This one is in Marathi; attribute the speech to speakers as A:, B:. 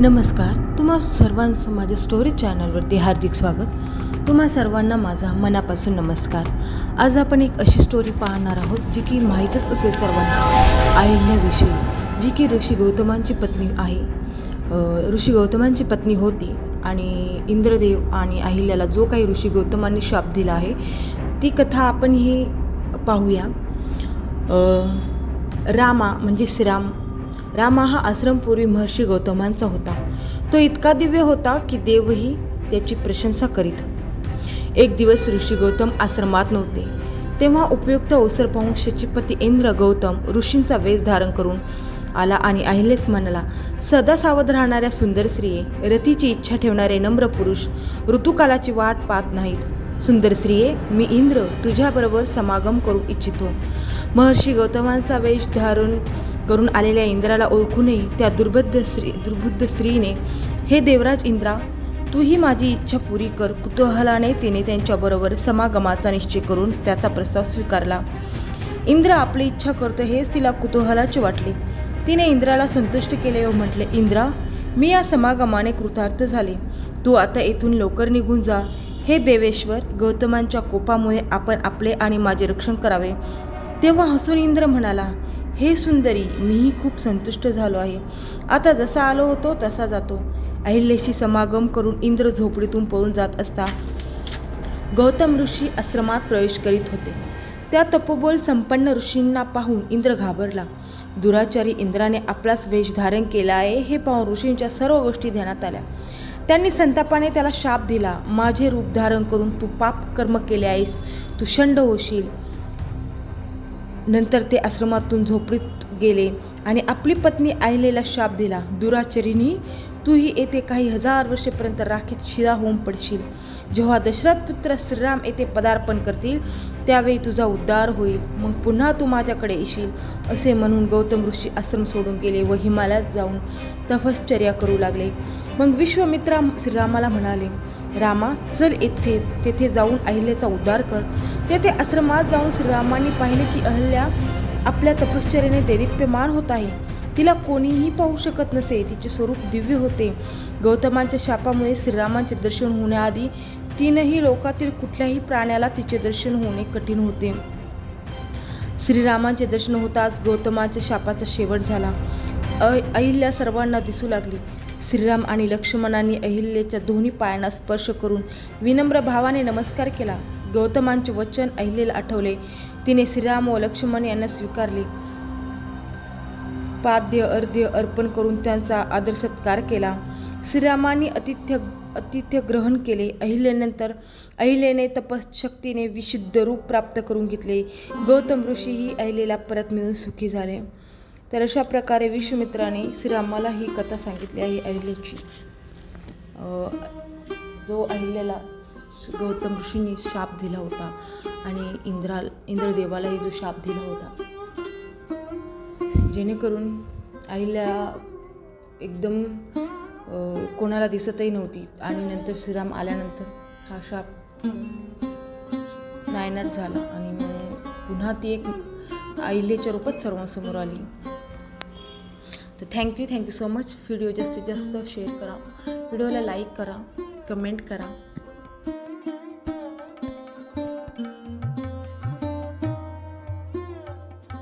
A: नमस्कार तुम्हा सर्वांचं माझ्या स्टोरी चॅनलवरती हार्दिक स्वागत. तुम्हा सर्वांना माझा मनापासून नमस्कार. आज आपण एक अशी स्टोरी पाहणार आहोत जी की माहीतच असेल सर्वांना. अहिल्याविषयी जी की ऋषी गौतमांची पत्नी आहे. ऋषी गौतमांची पत्नी होती आणि इंद्रदेव आणि अहिल्याला जो काही ऋषी गौतमांनी शाप दिला आहे ती कथा आपण ही पाहूया. रामा म्हणजे श्रीराम रामा हा आश्रमपूर्वी महर्षी गौतमांचा होता. तो इतका दिव्य होता की देवही त्याची प्रशंसा करीत. एक दिवस ऋषी गौतम आश्रमात नव्हते. तेव्हा उपयुक्त अवसर पाहून शचीपती इंद्र गौतम ऋषींचा वेश धारण करून आला आणि अहिलेस म्हणाला सदा सावध राहणाऱ्या सुंदर स्त्रिये रतीची इच्छा ठेवणारे नम्र पुरुष ऋतुकालाची वाट पाहत नाहीत. सुंदर स्त्रिये मी इंद्र तुझ्याबरोबर समागम करू इच्छितो. महर्षी गौतमांचा वेश धारण करून आलेल्या इंद्राला ओळखूनही त्या दुर्बद्ध स्त्री दुर्बुद्ध स्त्रीने हे देवराज इंद्रा तू ही माझी इच्छा पुरी कर. कुतूहलाने तिने त्यांच्याबरोबर समागमाचा निश्चय करून त्याचा प्रस्ताव स्वीकारला. इंद्र आपली इच्छा करतो हेच तिला कुतूहलाचे वाटले. तिने इंद्राला संतुष्ट केले व म्हटले इंद्रा मी या समागमाने कृतार्थ झाले. तू आता येथून लवकर निघून जा. हे देवेश्वर गौतमांच्या कोपामुळे आपण आपले आणि माझे रक्षण करावे. तेव्हा हसून इंद्र म्हणाला हे सुंदरी मीही खूप संतुष्ट झालो आहे. आता जसा आलो होतो तसा जातो. अहिल्याशी समागम करून इंद्र झोपडीतून पळून जात असता गौतम ऋषी आश्रमात प्रवेश करीत होते. त्या तपोबोल संपन्न ऋषींना पाहून इंद्र घाबरला. दुराचारी इंद्राने आपलाच वेश धारण केला आहे हे पाहून ऋषींच्या सर्व गोष्टी ध्यानात आल्या. त्यांनी संतापाने त्याला शाप दिला. माझे रूप धारण करून तू पाप कर्म केले आहेस तू शंड होशील. नंतर ते आश्रमातून झोपडीत गेले आणि आपली पत्नी आईलेला शाप दिला. दुराचरीनी तूही येथे काही हजार वर्षेपर्यंत राखीत शिरा होऊन पडशील. जेव्हा दशरथ पुत्र श्रीराम येथे पदार्पण करतील त्यावेळी तुझा उद्धार होईल. मग पुन्हा तू माझ्याकडे येशील असे म्हणून गौतम ऋषी आश्रम सोडून गेले व हिमालयात जाऊन तपश्चर्या करू लागले. मग विश्वमित्रा श्रीरामाला म्हणाले रामा चल येथे तेथे जाऊन अहिल्याचा उद्धार कर. तेथे आश्रमात जाऊन श्रीरामांनी पाहिले की अहल्या आपल्या तपश्चर्याने दैदिप्यमान होत आहे. तिला कोणीही पाहू शकत नसे. तिचे स्वरूप दिव्य होते. गौतमांच्या शापामुळे श्रीरामांचे दर्शन होण्याआधी तीनही लोकातील कुठल्याही प्राण्याला तिचे दर्शन होणे कठीण होते. श्रीरामांचे दर्शन होताच गौतमाच्या शापाचा शेवट झाला. अ अहिल्या सर्वांना दिसू लागली. श्रीराम आणि लक्ष्मणांनी अहिल्याच्या दोन्ही पायांना स्पर्श करून विनम्र भावाने नमस्कार केला. गौतमांचे वचन अहिल्याला आठवले. तिने श्रीराम व लक्ष्मण यांना स्वीकारले. पाद्य अर्ध्य अर्पण करून त्यांचा आदर सत्कार केला. श्रीरामांनी अतिथ्य अतिथ्य ग्रहण केले. अहिल्यानंतर अहिल्याने तपशक्तीने विशुद्ध रूप प्राप्त करून घेतले. गौतम ऋषी ही अहिलेला परत मिळून सुखी झाले. तर अशा प्रकारे विश्वमित्राने श्रीरामाला ही कथा सांगितली आहे अहिल्याची जो अहिल्याला गौतम ऋषींनी शाप दिला होता आणि इंद्रा इंद्रदेवालाही जो शाप दिला होता. जेणेकरून अहिल्या एकदम कोणाला दिसतही नव्हती आणि नंतर श्रीराम आल्यानंतर हा शाप नायनाट झाला आणि मग पुन्हा ती एक अहिल्याच्या रूपात सर्वांसमोर आली. तर thank you thank you so much video जास्तीत जास्त शेअर करा. व्हिडिओला लाईक करा. कमेंट करा.